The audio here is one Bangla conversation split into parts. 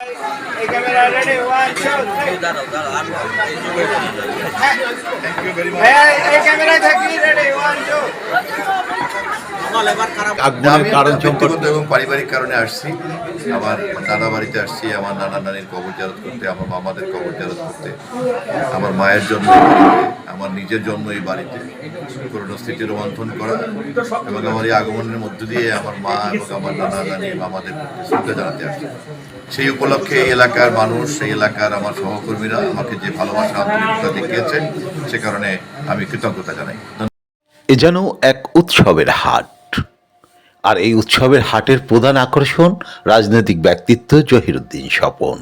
এই ক্যামেরায় থাকি রেডি ওয়ান টু আগমনের আমি কারণ সম্পর্কে এবং পারিবারিক কারণে আসছি। আমার নানা বাড়িতে আসছি আমার নানা নানির কবর জারত করতে আমার মামাদের কবর জারত করতে। আমার মায়ের জন্ম আমার নিজের জন্ম এই বাড়িতে। পুরনো স্মৃতি রোমন্থন করা এবং আমার এই আগমনের মধ্য দিয়ে আমার মা এবং আমার নানা নানি মামাদের শ্রদ্ধা জানাতে আসছি। সেই উপলক্ষে এই এলাকার মানুষ সেই এলাকার আমার সহকর্মীরা আমাকে যে ভালোবাসা আন্তরিকতা দেখিয়েছেন সে কারণে আমি কৃতজ্ঞতা জানাই। এ যেন এক উৎসবের হাট। আর এই উৎসবের হাটের প্রধান আকর্ষণ রাজনৈতিক ব্যক্তিত্ব জহিরুদ্দিন স্বপন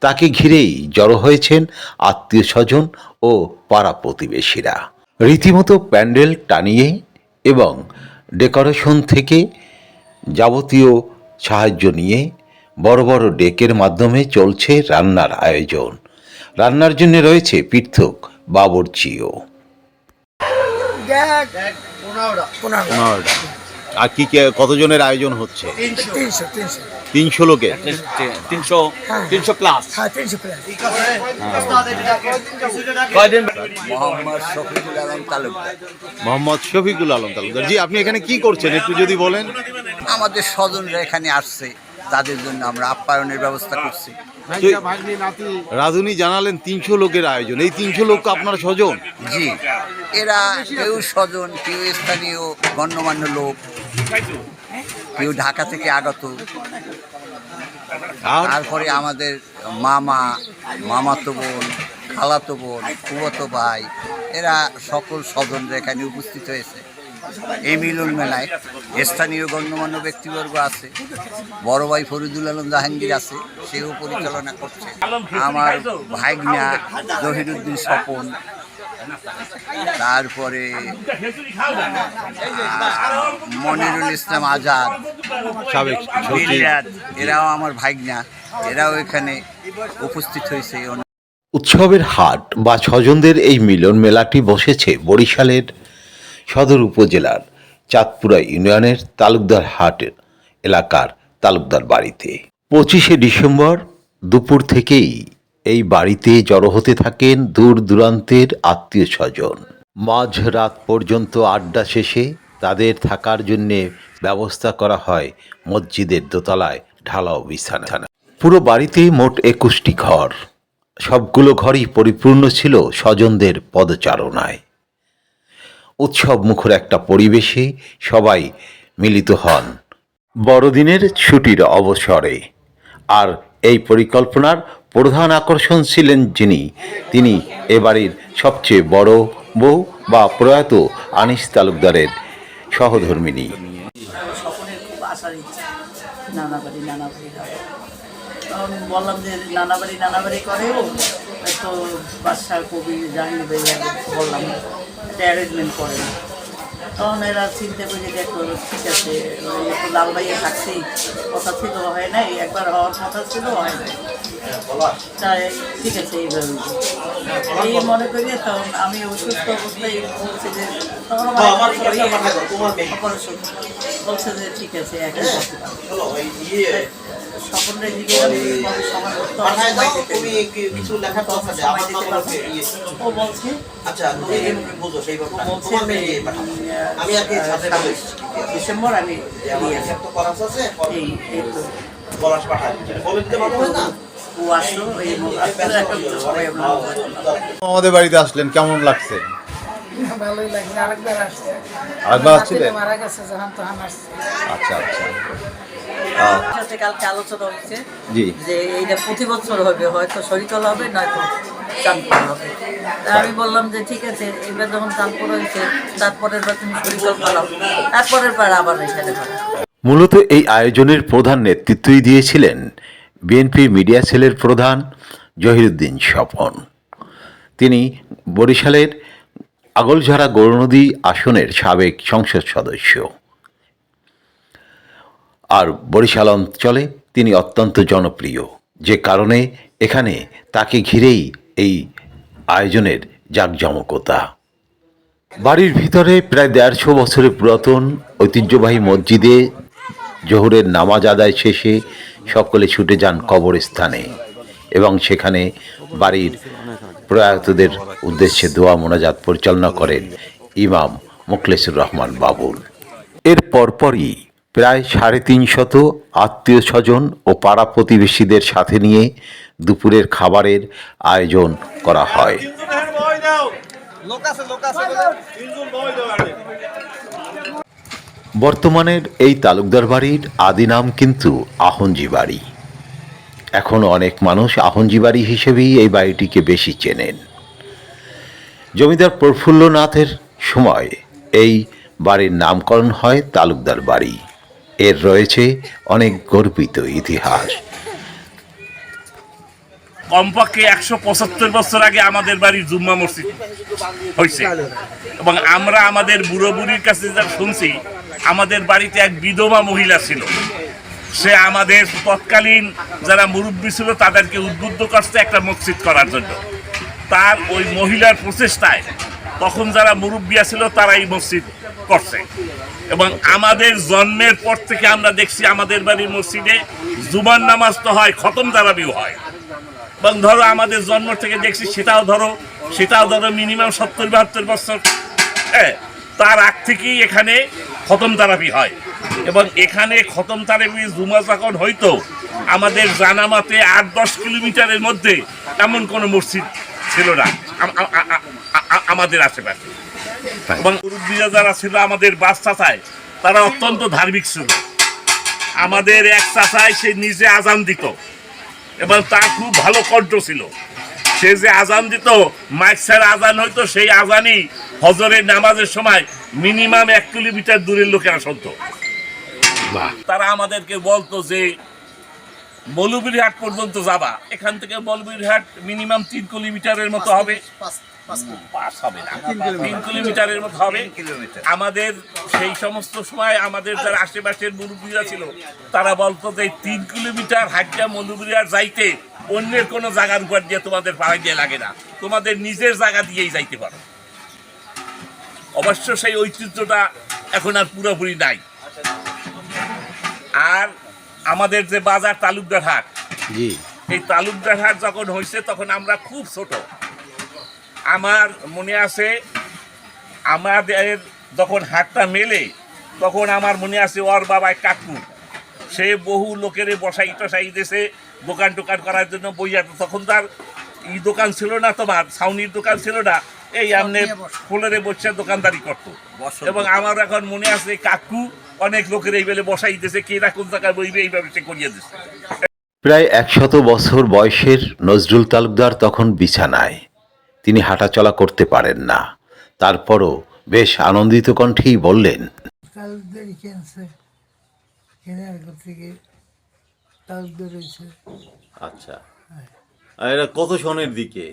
তাকে ঘিরেই জড়ো হয়েছেন আত্মীয় স্বজন ও পাড়া প্রতিবেশীরা রীতিমতো প্যান্ডেল টানিয়ে এবং ডেকোরেশন থেকে যাবতীয় সাহায্য নিয়ে বড় বড় ডেকের মাধ্যমে চলছে রান্নার আয়োজন রান্নার জন্য রয়েছে পৃথক বাবরচিও আর কি কে- কতজনের আয়োজন হচ্ছে? তিনশো। তিনশো তিনশো। তিনশো তিনশো প্লাস হ্যাঁ তিনশো আলম তালুকদার। মোহাম্মদ শফিকুল আলম তালুকদার। জি আপনি এখানে কি করছেন? একটু যদি বলেন। আমাদের স্বজনরা এখানে আসছে। তাদের জন্য আমরা আপ্যায়নের ব্যবস্থা করছি। রাধুনি জানালেন তিনশো লোকের আয়োজন। এই তিনশো লোক আপনার স্বজন? জি। এরা কেউ স্বজন কেউ স্থানীয় গণ্যমান্য লোক। কেউ ঢাকা থেকে আগত। তারপরে আমাদের মামা মামাতো বোন খালাতো বোন ফুবতো ভাই এরা সকল স্বজনরা এখানে উপস্থিত হয়েছে। এই মিলন মেলায় স্থানীয় গণ্যমান্য ব্যক্তিবর্গ আছে বড় ভাই ফরিদুল আলম জাহাঙ্গীর আছে সেও পরিচালনা করছে। আমার ভাইগনা জহিরুদ্দিন স্বপন তারপরে মনিরুল ইসলাম আজাদ সাবেক এরাও আমার ভাইগনা এরাও এখানে উপস্থিত হয়েছে। এই উৎসবের হাট বা স্বজনদের এই মিলন মেলাটি বসেছে বরিশালের সদর উপজেলার চাঁদপুরা ইউনিয়নের তালুকদার হাট এলাকার তালুকদার বাড়িতে। পঁচিশে ডিসেম্বর দুপুর থেকেই এই বাড়িতে জড়ো হতে থাকেন দূর দূরান্তের আত্মীয় স্বজন। মাঝ রাত পর্যন্ত আড্ডা শেষে তাদের থাকার জন্যে ব্যবস্থা করা হয় মসজিদের দোতলায় ঢালাও বিছানা। পুরো বাড়িতে মোট একুশটি ঘর। সবগুলো ঘরই পরিপূর্ণ ছিল স্বজনদের পদচারণায়। উৎসব মুখর একটা পরিবেশে সবাই মিলিত হন। বড়দিনের ছুটির অবসরে। আর এই পরিকল্পনার প্রধান আকর্ষণ ছিলেন যিনি। তিনি এবাড়ির সবচেয়ে বড় বউ বা প্রয়াত আনিস তালুকদারের সহধর্মিনী বললাম যে নানা বাড়ি নানা বাড়ি করেও তো বাদশাহ কবি জাহির ভাই বললাম একটা অ্যারেঞ্জমেন্ট করে না। তখন এরা চিন্তা করে দেখো ঠিক আছে একটু লালবাইয়ে থাকছেই। কথা ছিল হয় নাই একবার হওয়ার কথা ছিল হয় নাই। তাই ঠিক আছে এইভাবে। এই মনে করি তখন আমি অসুস্থ অবস্থায় বলছে যে তখন আমার অপারেশন। বলছে যে ঠিক আছে এখন সকলের দিকে। কিছু আমার ও বলছে। আচ্ছা তুমি বুঝো সেই ব্যাপারটা। তোমার মেয়ে আমি আর কি ডিসেম্বর আমি করাস আছে পাঠাই বলে দিতে পারব না? আমাদের বাড়িতে আসলেন কেমন লাগছে? ভালোই লাগে আরেকবার আসছে। আরেকবার আসছিলেন? মারা গেছে যখন তখন আসছে। আচ্ছা আচ্ছা। সাথে কালকে আলোচনা হয়েছে যে এইটা প্রতি বছর হবে হয়তো শরীতল হবে নয়তো চাঁদপুর হবে। তা আমি বললাম যে ঠিক আছে এবার যখন চাঁদপুর হয়েছে তারপরের বার তুমি শরীতল পালাও তারপরের বার আবার এখানে পালাও। মূলত এই আয়োজনের প্রধান নেতৃত্বই দিয়েছিলেন বিএনপি মিডিয়া সেলের প্রধান জহিরুদ্দিন স্বপন। তিনি বরিশালের আগলঝাড়া গৌরনদী আসনের সাবেক সংসদ সদস্য। আর বরিশাল অঞ্চলে তিনি অত্যন্ত জনপ্রিয়। যে কারণে এখানে তাকে ঘিরেই এই আয়োজনের জাঁকজমকতা। বাড়ির ভিতরে প্রায় দেড়শো বছরের পুরাতন ঐতিহ্যবাহী মসজিদে জোহরের নামাজ আদায় শেষে সকলে ছুটে যান কবরস্থানে এবং সেখানে বাড়ির প্রয়াতদের উদ্দেশ্যে দোয়া মোনাজাত পরিচালনা করেন ইমাম মুখলেসুর রহমান বাবুল। এর পরপরই প্রায় সাড়ে তিনশত আত্মীয় স্বজন ও পাড়া প্রতিবেশীদের সাথে নিয়ে দুপুরের খাবারের আয়োজন করা হয়। বর্তমানের এই তালুকদার বাড়ির আদি নাম কিন্তু আহঞ্জি বাড়ি। এখন অনেক মানুষ আহঞ্জি বাড়ি হিসেবেই এই বাড়িটিকে বেশি চেনেন। জমিদার প্রফুল্লনাথের সময় এই বাড়ির নামকরণ হয় তালুকদার বাড়ি। এর রয়েছে অনেক গর্বিত ইতিহাস। কমপক্ষে একশো পঁচাত্তর বছর আগে আমাদের বাড়ির জুম্মা মসজিদ হয়েছে। এবং আমরা আমাদের বুড়ো বুড়ির কাছে যা শুনছি, আমাদের বাড়িতে এক বিধবা মহিলা ছিল। সে আমাদের তৎকালীন যারা মুরব্বী ছিল, তাদেরকে উদ্বুদ্ধ করছে একটা মসজিদ করার জন্য। তার ওই মহিলার প্রচেষ্টায় তখন যারা মুরব্বিয়া ছিল তারা এই মসজিদ করছে। এবং আমাদের জন্মের পর থেকে আমরা দেখছি আমাদের বাড়ির মসজিদে জুবান নামাজ তো হয়, খতম তারাবিও হয়। এবং ধরো আমাদের জন্ম থেকে দেখছি, সেটাও ধরো সেটাও ধরো মিনিমাম সত্তর, বাহাত্তর বছর। হ্যাঁ তার আগ থেকেই এখানে খতম তারাবি হয়। এবং এখানে খতম তারাবি জুমা যখন হইতো, আমাদের জানামাতে আট, দশ কিলোমিটারের মধ্যে এমন কোনো মসজিদ ছিল না। আমাদের আশেপাশে। এবং মুরব্বীরা যারা ছিল আমাদের বাস চাচায় তারা অত্যন্ত ধার্মিক ছিল। আমাদের এক চাচায় সে নিজে আজান দিত। এবং তার খুব ভালো কণ্ঠ ছিল। সে যে আজান দিত মাইক স্যার আজান হইতো সেই আজানই হজরের নামাজের সময় মিনিমাম এক কিলোমিটার দূরের লোকেরা শুনতো তারা আমাদেরকে বলতো যে মৌলবীরহাট পর্যন্ত যাবা। এখান থেকে মৌলবীরহাট মিনিমাম তিন কিলোমিটারের মতো হবে। পাঁচ হবে না। তিন কিলোমিটারের মতো হবে। আমাদের সেই সমস্ত সময় আমাদের যারা আশেপাশের মুরব্বীরা ছিল তারা বলতো যে তিন কিলোমিটার যাইতে অন্যের কোনো জায়গার উপর দিয়ে তোমাদের পাড়া দিয়ে লাগে না। তোমাদের নিজের জায়গা দিয়েই যাইতে পারো। অবশ্য সেই ঐতিহ্যটা এখন আর পুরোপুরি নাই। আর আমাদের যে বাজার তালুকদার হাট জি। এই তালুকদার হাট যখন হয়েছে তখন আমরা খুব ছোট। আমার মনে আছে আমাদের যখন হাতটা মেলে তখন আমার মনে আছে ওর বাবাই কাকু। সে বহু লোকের বসাই টসাই দিয়েছে দোকান টোকান করার জন্য বই বইয়া। তখন তার ই দোকান ছিল না তোমার ছাউনির দোকান ছিল না এই আমনে ফুলের বসে দোকানদারি করতো। এবং আমার এখন মনে আছে কাকু অনেক লোকের এই বেলে বসাই দিয়েছে কে না কোন জায়গায় বইবে এইভাবে সে করিয়ে দিচ্ছে প্রায় একশত বছর বয়সের নজরুল তালুকদার তখন বিছানায়। তিনি হাঁটাচলা করতে পারেন না। তারপরও বেশ আনন্দিত কণ্ঠেই বললেন তালুকদারি কিনছে কেনার থেকে তালুকদার রয়েছে আচ্ছা। আর এটা কত সনের দিকে?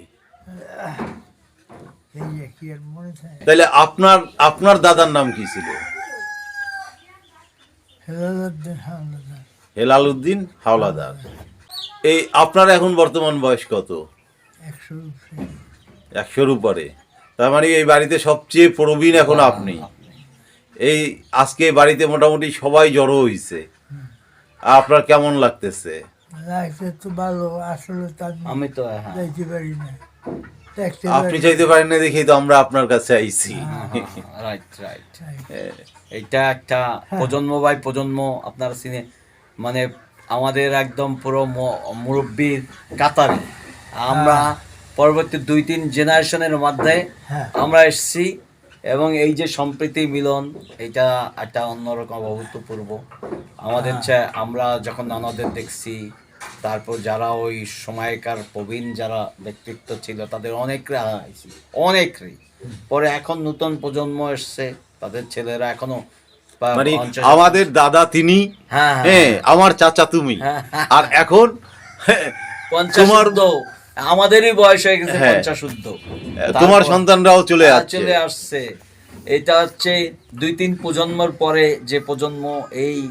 এই যে কি আর মনে থাকে তাহলে আপনার আপনার দাদার নাম কি ছিল? হেলালুদ্দিন উদ্দিন হাওলাদার। এই আপনার এখন বর্তমান বয়স কত? একশো একশোর উপরে। তার মানে এই বাড়িতে সবচেয়ে প্রবীণ এখন আপনি। এই আজকে বাড়িতে মোটামুটি সবাই জড়ো হয়েছে আপনার কেমন লাগতেছে? লাগছে তো ভালো আসলে আমি আমি তো হ্যাঁ। যাইতে পারি না। আপনি চাইতে পারেন না দেখেই তো আমরা আপনার কাছে আইছি। রাইট রাইট এইটা একটা প্রজন্ম বাই প্রজন্ম আপনার সিনে মানে আমাদের একদম পুরো মুরব্বির কাতারে। আমরা পরবর্তী দুই তিন জেনারেশনের মধ্যে হ্যাঁ। আমরা এসেছি এবং এই যে সম্প্রীতি মিলন এটা একটা অন্যরকম অভূতপূর্ব আমাদের চেয়ে আমরা যখন নানাদের দেখছি তারপর যারা ওই সময়কার প্রবীণ যারা ব্যক্তিত্ব ছিল তাদের অনেকরে হারাইছি অনেকরে পরে এখন নতুন প্রজন্ম এসছে তাদের ছেলেরা এখনও মানে আমাদের দাদা তিনি হ্যাঁ, হ্যাঁ। হ্যাঁ আমার চাচা তুমি হ্যাঁ। আর এখন তোমার আমাদেরই বয়স হয়ে গেছে হ্যাঁ। পঞ্চাশ শুদ্ধ তোমার তারপর- সন্তানরাও চলে হ্যাঁ, আসছে। চলে আসছে। এটা হচ্ছে দুই তিন প্রজন্মর পরে যে প্রজন্ম এই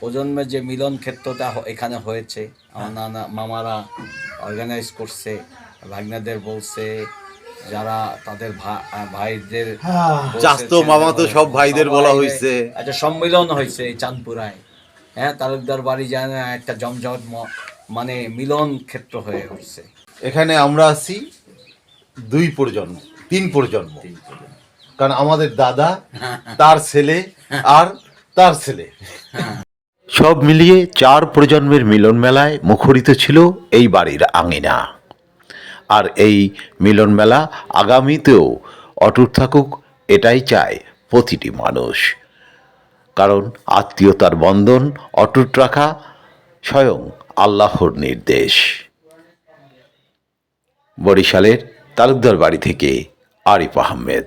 প্রজন্মের যে মিলন ক্ষেত্রটা হ- এখানে হয়েছে আমার নানা মামারা অর্গানাইজ করছে ভাগনাদের বলছে যারা তাদের ভা- আহ, ভাইদের বলছে, চাস্তো ছেলেদের মামাতো বলে, সব ভাইদের বলা সবাই হয়েছে। একটা সম্মিলন হয়েছে এই চাঁদপুরায়। হ্যাঁ তালুকদার বাড়ি যেন একটা জমজট ম- মানে মিলন ক্ষেত্র হয়ে উঠছে। এখানে আমরা আছি দুই প্রজন্ম তিন প্রজন্ম। কারণ আমাদের দাদা তার ছেলে আর তার ছেলে। সব মিলিয়ে চার প্রজন্মের মিলন মেলায় মুখরিত ছিল এই বাড়ির আঙিনা। আর এই মিলন মেলা আগামীতেও অটুট থাকুক এটাই চায় প্রতিটি মানুষ। কারণ আত্মীয়তার বন্ধন অটুট রাখা স্বয়ং আল্লাহর নির্দেশ। বরিশালের তালুকদার বাড়ি থেকে আরিফ আহমেদ।